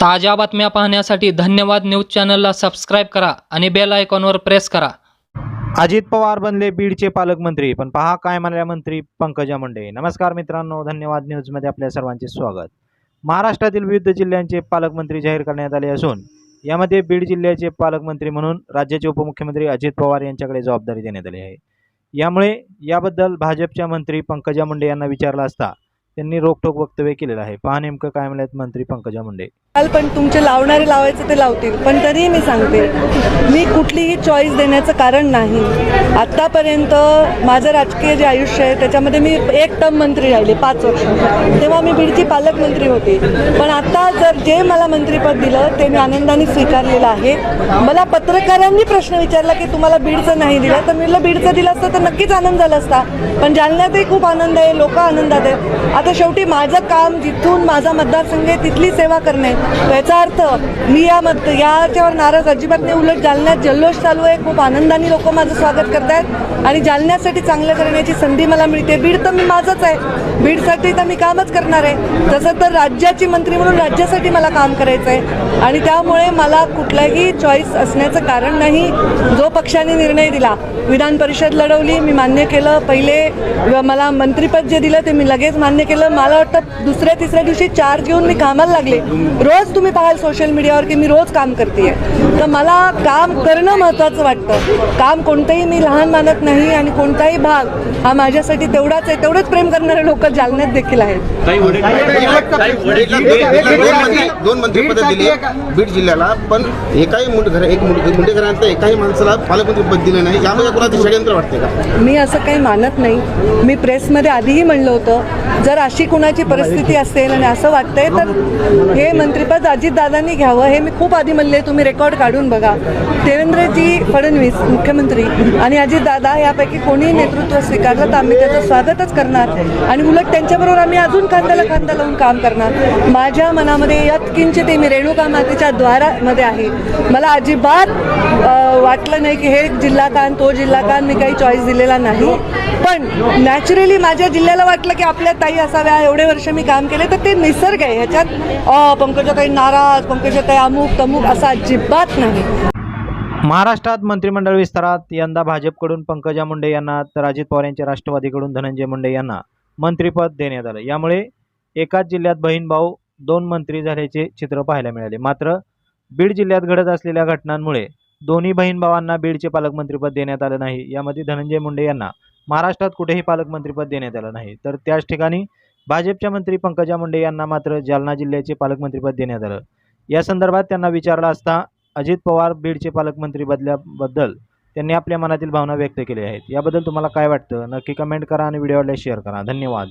ताज्या बातम्या पाहण्यासाठी धन्यवाद न्यूज चॅनलला सबस्क्राईब करा आणि बेल आयकॉनवर प्रेस करा. अजित पवार बनले बीडचे पालकमंत्री पण पहा काय म्हणाल्या मंत्री पंकजा मुंडे. नमस्कार मित्रांनो धन्यवाद न्यूजमध्ये आपल्या सर्वांचे स्वागत. महाराष्ट्रातील विविध जिल्ह्यांचे पालकमंत्री जाहीर करण्यात आले असून यामध्ये बीड जिल्ह्याचे पालकमंत्री म्हणून राज्याचे उपमुख्यमंत्री अजित पवार यांच्याकडे जबाबदारी देण्यात आली आहे. यामुळे याबद्दल भाजपच्या मंत्री पंकजा मुंडे यांना विचारला असता त्यांनी रोखठोक वक्तव्य केलेलं आहे. पहा नेमकं काय म्हणालेत मंत्री पंकजा मुंडे. पण तुमचे लावणारे लावायचे ते लावतील. पण तरीही मी सांगते मी कुठलीही चॉईस देण्याचं कारण नाही. आत्तापर्यंत माझं राजकीय जे आयुष्य आहे त्याच्यामध्ये मी एक टर्म मंत्री राहिले पाच वर्ष. तेव्हा मी बीडची पालकमंत्री होती. पण आता जर जे मला मंत्रीपद दिलं ते मी आनंदाने स्वीकारलेलं आहे. मला पत्रकारांनी प्रश्न विचारला की तुम्हाला बीडचं नाही दिलं तर मी बीडचं दिलं असतं तर नक्कीच आनंद झाला असता. पण जालन्यातही खूप आनंद आहे लोक आनंदात आहेत. आता शेवटी माझं काम जिथून माझा मतदारसंघ आहे तिथली सेवा करणे. याचा अर्थ मी या मत याच्यावर नाराज अजिबात नाही उलट जालन्यात जल्लोष चालू आहे. खूप आनंदाने लोक माझं स्वागत करतायत. आणि जालन्यासाठी चांगलं करण्याची संधी मला मिळते. बीड तर मी माझंच आहे. बीडसाठी तर मी कामच करणार आहे. तसं तर राज्याची मंत्री म्हणून राज्यासाठी मला काम करायचं आहे आणि त्यामुळे मला कुठलाही चॉईस असण्याचं कारण नाही. जो पक्षाने निर्णय दिला विधान परिषद लढवली मी मान्य केलं. पहिले व मला मंत्रीपद जे दिलं ते मी लगेच मान्य केलं. मला वाटतं दुसऱ्या तिसऱ्या दिवशी चार्ज घेऊन मी कामाला लागले. रोज तुम्ही पाहाल सोशल मीडियावर की मी रोज काम करते तर मला काम करणं महत्त्वाचं वाटतं. काम कोणतंही मी लहान मानत नाही आणि कोणताही भाग हा माझ्यासाठी तेवढाच आहे तेवढंच प्रेम करणारे लोक जालन्यात देखील आहेत. दोन मंत्री मंत्रिपद दिली बीड जिल्ह्याला पण एकाही मुंडेघर एक एकाही माणसाला पालकमंत्रीपद दिलं नाही. यामध्ये कोणाचं षडयंत्र वाटते का? मी असं काही मानत नाही. मी प्रेसमध्ये आधीही म्हणलं होतं जर अशी कुणाची परिस्थिती असेल आणि असं वाटतंय तर हे मंत्रिपद अजितदादांनी घ्यावं. हे मी खूप आधी म्हणले तुम्ही रेकॉर्ड काढून बघा. देवेंद्रजी फडणवीस मुख्यमंत्री आणि अजितदादा यापैकी कोणीही नेतृत्व स्वीकारलं तर आम्ही त्याचं स्वागतच करणार. आणि उलट त्यांच्याबरोबर आम्ही अजून खांद्याला खांदा लावून काम करणार. माझ्या मनामध्ये यत्किंचित मी रेणुका मातेच्या द्वारामध्ये आहे. मला अजिबात वाटलं नाही की हे जिल्हा कान तो जिल्हा कान मी काही चॉईस दिलेला नाही. पण नॅचरली माझ्या जिल्ह्याला वाटलं की आपल्या ताई असाव्या एवढे वर्ष मी काम केले तर ते निसर्ग आहे. ह्याच्यात अ, काही नाराज पंकजाताई अमुक तमुक असा अजिबात नाही. महाराष्ट्रात मंत्रिमंडळ विस्तारात यंदा भाजपकडून पंकजा मुंडे यांना तर अजित पवार यांच्या राष्ट्रवादीकडून धनंजय मुंडे यांना मंत्रिपद देण्यात आलं. यामुळे एकाच जिल्ह्यात बहीण भाऊ दोन मंत्री झाल्याचे चित्र पाहायला मिळाले. मात्र बीड जिल्ह्यात घडत असलेल्या घटनांमुळे दोन्ही बहीण भावांना बीडचे पालकमंत्रीपद देण्यात आलं नाही. यामध्ये धनंजय मुंडे यांना महाराष्ट्रात कुठेही पालकमंत्रीपद देण्यात आलं नाही. तर त्याच ठिकाणी भाजपच्या मंत्री पंकजा मुंडे यांना मात्र जालना जिल्ह्याचे पालकमंत्रीपद देण्यात आलं. या संदर्भात त्यांना विचारला असता अजित पवार बीडचे पालकमंत्री बदल्याबद्दल त्यांनी आपल्या मनातील भावना व्यक्त केल्या आहेत. याबद्दल तुम्हाला काय वाटतं? नक्की कमेंट करा आणि व्हिडिओला शेअर करा. धन्यवाद.